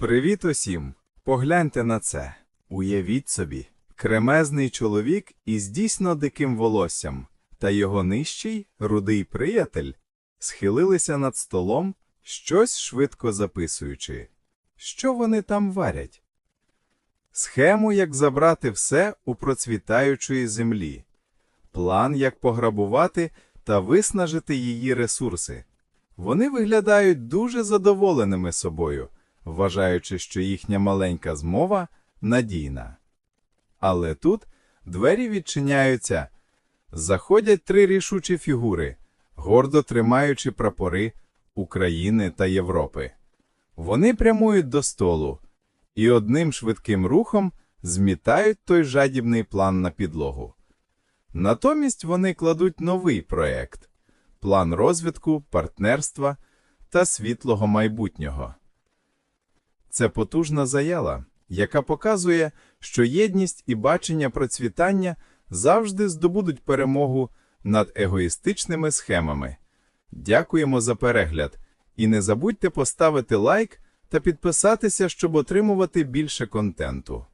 Привіт усім! Погляньте на це. Уявіть собі, кремезний чоловік із дійсно диким волоссям та його нижчий, рудий приятель схилилися над столом, щось швидко записуючи. Що вони там варять? Схему, як забрати все у процвітаючої землі, план, як пограбувати та виснажити її ресурси. Вони виглядають дуже задоволеними собою, вважаючи, що їхня маленька змова надійна. Але тут двері відчиняються. Заходять три рішучі фігури, гордо тримаючи прапори України та Європи. Вони прямують до столу і одним швидким рухом змітають той жадібний план на підлогу. Натомість вони кладуть новий проект план розвитку, партнерства та світлого майбутнього. Це потужна заява, яка показує, що єдність і бачення процвітання завжди здобудуть перемогу над егоїстичними схемами. Дякуємо за перегляд і не забудьте поставити лайк та підписатися, щоб отримувати більше контенту.